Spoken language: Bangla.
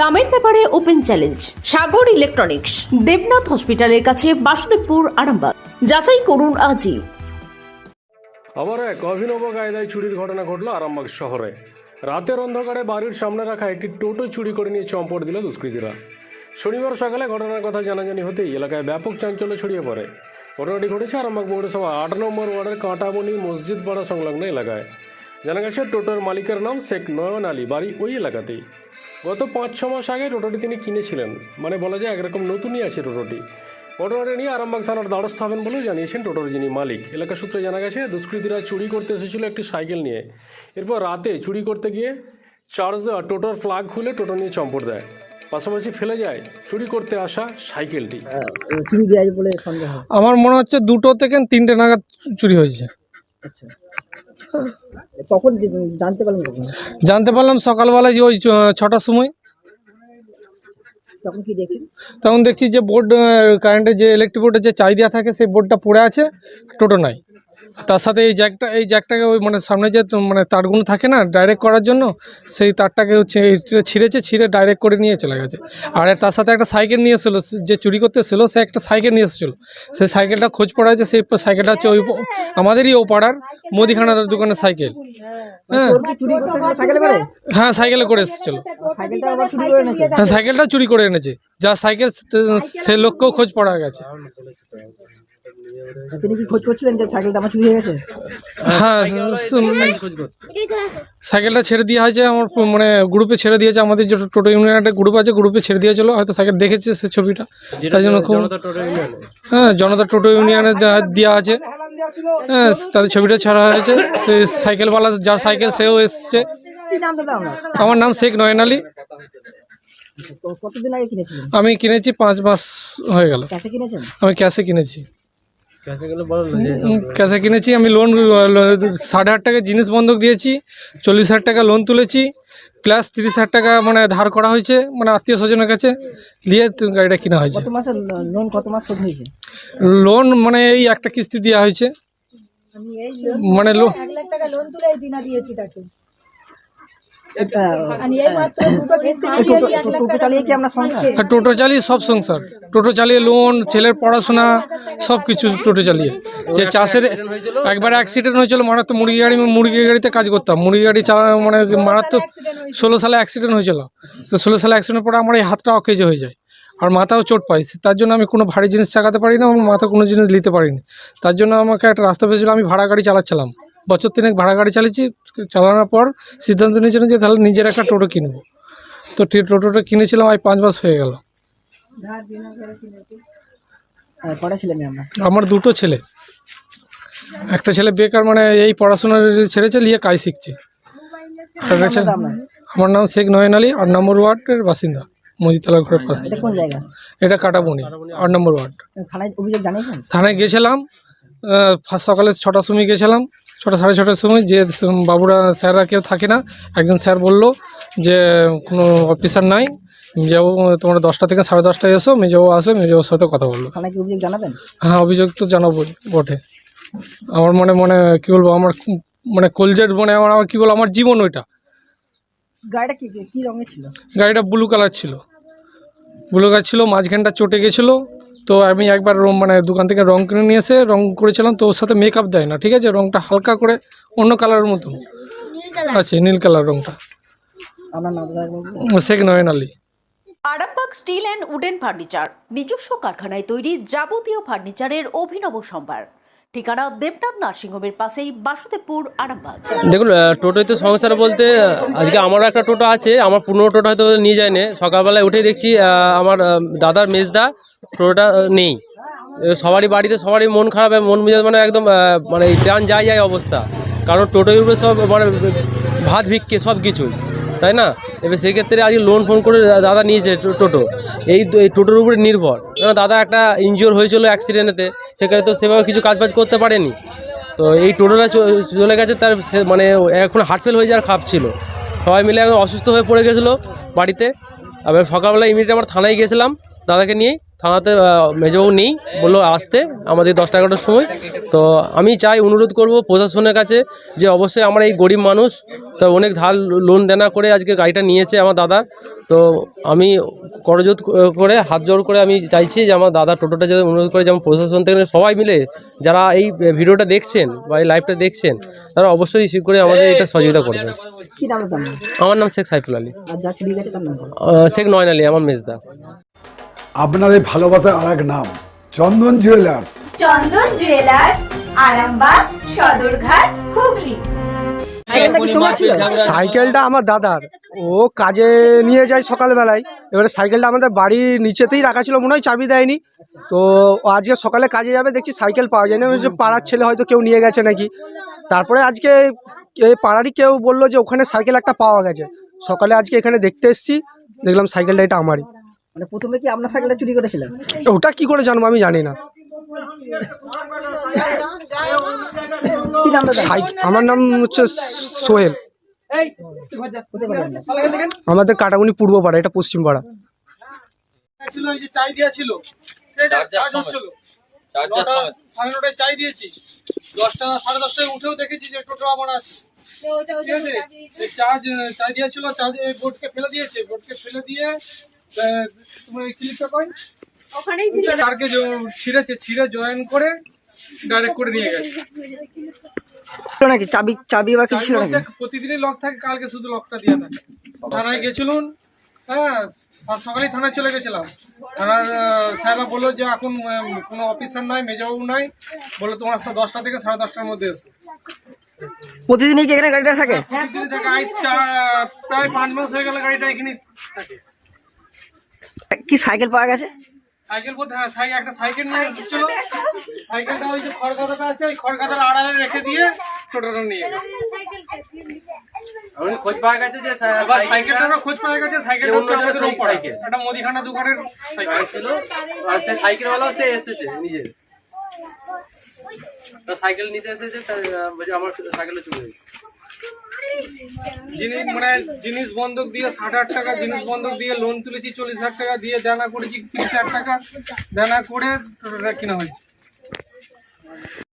দামের ব্যাপারে open challenge, Sagar electronics, Debnath হসপিটালের কাছে বাসুদেবপুর, আরামবাগ। যাচাই করুন আজই। আবার এক অভিনব কায়দায় চুরির ঘটনা ঘটল আরামবাগ শহরে। রাতের অন্ধকারে বাড়ির সামনে রাখা একটি টোটো চুরি করে নিয়ে চম্পট দিল দুষ্কৃতীরা। শনিবার সকালে ঘটনার কথা জানাজানি হতেই এলাকায় ব্যাপক চাঞ্চল্য ছড়িয়ে পড়ে। ঘটনাটি ঘটেছে আরামবাগ পৌরসভা আট নম্বর ওয়ার্ডের কাঁটাবনি মসজিদ পাড়া সংলগ্ন এলাকায়। জানা গেছে, টোটোর মালিকের নাম শেখ নয়ন আলী, বাড়ি ওই এলাকাতেই। গত পাঁচ ছ মাস আগে টোটোটি তিনি কিনেছিলেন। মানে বলা যায় একরকম নতুনই আছে টোটোটি। ঘটনাটি নিয়ে আরামবাগ থানার দ্বারস্থ হবেন বলেও জানিয়েছেন টোটোর যিনি মালিক। এলাকা সূত্রে জানা গেছে দুষ্কৃতীরা চুরি করতে এসেছিল একটি সাইকেল নিয়ে। এরপর রাতে চুরি করতে গিয়ে চার্জ দেওয়া টোটোর ফ্ল্যাগ খুলে টোটো নিয়ে চম্পট দেয়। পাশাপাশি ফেলে যায় চুরি করতে আসা সাইকেলটি। চুরি গিয়েছে বলে সন্দেহ আমার মনে হচ্ছে দুটো থেকে তিনটে নাগাদ চুরি হয়েছে। আচ্ছা। কখন যে- জানতে পারলাম সকালবেলায় যে ওই ছটার সময়। তখন কি দেখছেন? তখন দেখছি যে বোর্ড কারেন্টের যে ইলেকট্রিক বোর্ডের যে চাই দেওয়া থাকে সেই বোর্ডটা পড়ে আছে টোটো নাই। তার সাথে এই জ্যাকটা এই জ্যাকটাকে ওই মানে সামনে যে মানে তারগুলো থাকে না ডাইরেক্ট করার জন্য সেই তারটাকে ছিঁড়েছে ছিঁড়ে ডাইরেক্ট করে নিয়ে চলে গেছে। আর তার সাথে একটা সাইকেল নিয়ে এসেছিল যে চুরি করতে এসেছিল সে একটা সাইকেল নিয়ে এসেছিল। সেই সাইকেলটা খোঁজ পড়া হয়েছে সেই সাইকেলটা হচ্ছে ওই আমাদেরই ও পাড়ার মুদিখানার দোকানের সাইকেল। হ্যাঁ। সাইকেলে করে? হ্যাঁ সাইকেলে করে এসেছিল। হ্যাঁ সাইকেলটা চুরি করে এনেছে। যা সাইকেল সে- সে লোককেও খোঁজ পড়া গেছে। তিনি কি খোঁজ করছিলেন যে সাইকেলটা আমার চুরি হয়ে গেছে? হ্যাঁ সাইকেলটা ছেড়ে দেওয়া হয়েছে আমার মানে গ্রুপে ছেড়ে দিয়েছে আমাদের যে টোটো ইউনিয়ন একটা গ্রুপ আছে গ্রুপে ছেড়ে দিয়েছিল হয়তো সাইকেল দেখেছে সে ছবিটা। তাই জন্য খুব হ্যাঁ জনতা টোটো ইউনিয়নে দেওয়া আছে। হ্যাঁ তাদের ছবিটা ছাড়া হয়েছে সেই সাইকেলওয়ালা যার সাইকেল সেও এসছে। নাম আমার নাম শেখ নয়ন আলী। কতদিন আগে কিনেছিলেন? আমি কিনেছি পাঁচ মাস হয়ে গেল। আমি ক্যাশে কিনেছি। ক্যাশে কিনেছি আমি লোন সাড়ে আট টাকা জিনিস বন্ধক দিয়েছি চল্লিশ হাজার টাকা লোন তুলেছি প্লাস তিরিশ হাজার টাকা মানে ধার করা হয়েছে মানে আত্মীয় স্বজনের কাছে দিয়ে গাড়িটা কেনা হয়েছে। লোন কত মাস হয়েছে? লোন মানে এই একটা কিস্তি দেওয়া হয়েছে। মানে লোন টোটো চালিয়ে সব সংসার। টোটো চালিয়ে লোন ছেলের পড়াশোনা সব কিছু টোটো চালিয়ে। যে চাষের একবার অ্যাক্সিডেন্ট হয়েছিল মারাত্মক মুরগি গাড়ি মুরগি গাড়িতে কাজ করতাম। মুরগি গাড়ি চালা মানে মারাত্মক ষোলো সালে অ্যাক্সিডেন্ট হয়েছিল। তো ষোলো সালে অ্যাক্সিডেন্টের পরে আমার এই হাতটা অকেজ হয়ে যায়। আর মাথাও চোট পাইছে তার জন্য আমি কোনো ভারী জিনিস চাকাতে পারি না আমার মাথা কোনো জিনিস নিতে পারিনি। তার জন্য আমাকে একটা রাস্তা পেয়েছিল আমি ভাড়া গাড়ি চালাচ্ছিলাম। বছর তিনেক ভাড়া গাড়ি চালিয়েছি চালানোর পর সিদ্ধান্ত নিয়েছিলাম যে তাহলে নিজের একটা টোটো কিনবো। তো টোটোটা কিনেছিলাম আজ পাঁচ মাস হয়ে গেল। আমরা? দুটো ছেলে। একটা ছেলে বেকার মানে এই পড়াশোনা ছেড়েছে নিয়ে কাজ শিখছে। আমার নাম শেখ নয়ন আলী আট নম্বর ওয়ার্ডের বাসিন্দা মজিতলার ঘরের পাশে এটা কাটাবনি আট নম্বর ওয়ার্ড। থানায় গেছিলাম সকালে ছটার সময় গেছিলাম ছটা সাড়ে ছটার সময় যে বাবুরা স্যাররা কেউ থাকে না একজন স্যার বলল যে কোনো অফিসার নাই মেজাবু তোমরা দশটা থেকে সাড়ে দশটায় এসো মেজাবু আসবে মেজাবুর সাথে কথা বলল। অভিযোগ জানাবেন? হ্যাঁ অভিযোগ তো জানাব বটে। আমার মনে মনে কি বলব আমার মানে কলজের মানে আমার আমার কি বলব আমার জীবন ওইটা। গাড়িটা কি কি রঙের ছিল? গাড়িটা ব্লু কালার ছিল। ব্লু কালার ছিল মাঝখানটা চটে গেছিল তো আমি একবার রং মানে দোকান থেকে রং কিনে নিয়ে এসে রং করেছিলাম তো ওর সাথে মেকআপ দেয় না ঠিক আছে? রংটা হালকা করে অন্য কালারের মতো আছে নীল কালার রংটা। একবার বলুন। Sheikh Nayan Ali. Arambagh steel and wooden furniture নিজস্ব কারখানায় তৈরি যাবতীয় ফার্নিচারের অভিনব সম্ভার। ঠিকানা দেবনাথ নার্সিংহোমের পাশেই বাসুদেবপুর আরামবাগ। দেখুন টোটোয় তো বলতে আজকে আমারও একটা টোটো আছে আমার পুরনো টোটো হয়তো নিয়ে যায়নি। সকালবেলায় উঠে দেখছি আমার দাদার মেজদা টোটোটা নেই। সবারই বাড়িতে সবারই মন খারাপ মন মেজাজ মানে একদম মানে প্রাণ যায় যায় অবস্থা। কারণ টোটোর উপরে সব মানে ভাত ভিক্ষে সব কিছুই, তাই না? এবার সেক্ষেত্রে আজকে লোন ফোন করে দাদা নিয়েছে টোটো। এই টোটোর উপরে নির্ভর। কারণ দাদা একটা ইনজিওর হয়েছিল অ্যাক্সিডেন্টেতে সেখানে তো সেভাবে কিছু কাজবাজ করতে পারেনি। তো এই টোটোটা চলে গেছে, তার মানে এখন হার্ট ফেল হয়ে যাওয়ার খাপ ছিল। সবাই মিলে একদম অসুস্থ হয়ে পড়ে গেছিল বাড়িতে। আবার সকালবেলা ইমিডিয়েট আমার থানায় গেছিলাম দাদাকে নিয়ে। থানাতে মেজবাবু নেই বলল আসতে আমাদের দশটা এগারোটার সময়। তো আমি চাই অনুরোধ করব প্রশাসনের কাছে যে অবশ্যই আমরা এই গরিব মানুষ তো অনেক ধার লোন দেনা করে আজকে গাড়িটা নিয়েছে আমার দাদা। তো আমি করজোত করে হাত জোর করে আমি চাইছি যে আমার দাদা টোটোটা যাতে অনুরোধ করে যেমন প্রশাসন থেকে সবাই মিলে যারা এই ভিডিওটা দেখছেন বা এই লাইভটা দেখছেন তারা অবশ্যই করে আমাদের এটা সহযোগিতা করবেন কি নাম তার নাম আমার নাম শেখ সাইফুল আলী। শেখ নয়ন আলী আমার মেজদা। আপনাদের ভালোবাসার আর এক নাম চন্দন জুয়েলার্স চন্দন জুয়েলার্স আরামবাগ সদরঘাট হুগলি। সাইকেলটা আমার দাদার। ও কাজে নিয়ে যায় সকালবেলায়। এবারে সাইকেলটা আমাদের বাড়ির নিচেতেই রাখা ছিল মনে হয় চাবি দেয়নি। তো আজকে সকালে কাজে যাবে দেখছি সাইকেল পাওয়া যায়নি আমি বলছি, পাড়ার ছেলে হয়তো কেউ নিয়ে গেছে নাকি। তারপরে আজকে এই পাড়ারই কেউ বলল যে ওখানে সাইকেল একটা পাওয়া গেছে। সকালে আজকে এখানে দেখতে এসেছি দেখলাম সাইকেলটা এটা আমারই। মানে প্রথমে কি আপনার সাইকেলটা চুরি করেছিলেন? ওটা কি করে জানব আমি জানি না। আমার নাম হচ্ছে সোহেল? আমাদের কাটাগুনি পূর্ব পাড়া এটা পশ্চিম পাড়া ছিল ওই যে চাই দেওয়া ছিল চার্জ হচ্ছিল। সাড়ে নটায় চাই দিয়েছি। দশটা সাড়ে দশটায় উঠেও দেখেছি যে টোটো আমার আছে। ঠিক আছে? এই চার্জ চাই দিয়েছিল চার্জ বোর্ডকে ফেলে দিয়েছে। বোর্ডকে ফেলে দিয়ে তোমার এই ক্লিপটা কই ওখানেই ছিল। তারকে ছিঁড়েছে ছিঁড়ে জয়েন করে ডাইরেক্ট করে নিয়ে গেছে। নাকি? চাবি চাবি বা কিছু ছিল নাকি? প্রতিদিনই লক থাকে কালকে শুধু লকটা দিয়ে থাকে। থানায় গেছিলুন হ্যাঁ আর সকালেই থানায় চলে গেছিলাম। থানার সাহেবা বলল যে এখন কোনো অফিসার নাই মেজবাবু নাই। বলল তোমার দশটা থেকে সাড়ে দশটার মধ্যে এসো। প্রতিদিনই কি এখানে গাড়িটা থাকে? প্রতিদিন থেকে। আজ প্রায় পাঁচ মাস হয়ে গেল গাড়িটা এখানে থাকে। কি সাইকেল পাওয়া গেছে? সাইকেল বলতে হ্যাঁ সাইকেল একটা সাইকেল নিয়ে এসেছিল। সাইকেলটা ওই যে খড়গাদাটা আছে ওই খড়গাদার আড়ালে রেখে দিয়ে টোটোটা নিয়ে খোঁজ পাওয়া গেছে যে এবার সাইকেলটারও খোঁজ পাওয়া গেছে সাইকেলটা হচ্ছে অন্য আমাদের ওপরে। একটা মুদিখানা দোকানের সাইকেল। ছিল আর সে সাইকেলওয়ালাও সে এসেছে নিজে। সাইকেল নিতে এসেছে আমার সাইকেলে চলে গেছে জিনিস মানে জিনিস বন্ধক দিয়ে ষাট হাজার টাকা, জিনিস বন্ধক দিয়ে লোন তুলেছি, চল্লিশ হাজার টাকা দিয়ে দেনা করেছি, তিরিশ হাজার টাকা দেনা করে কেনা হয়েছে।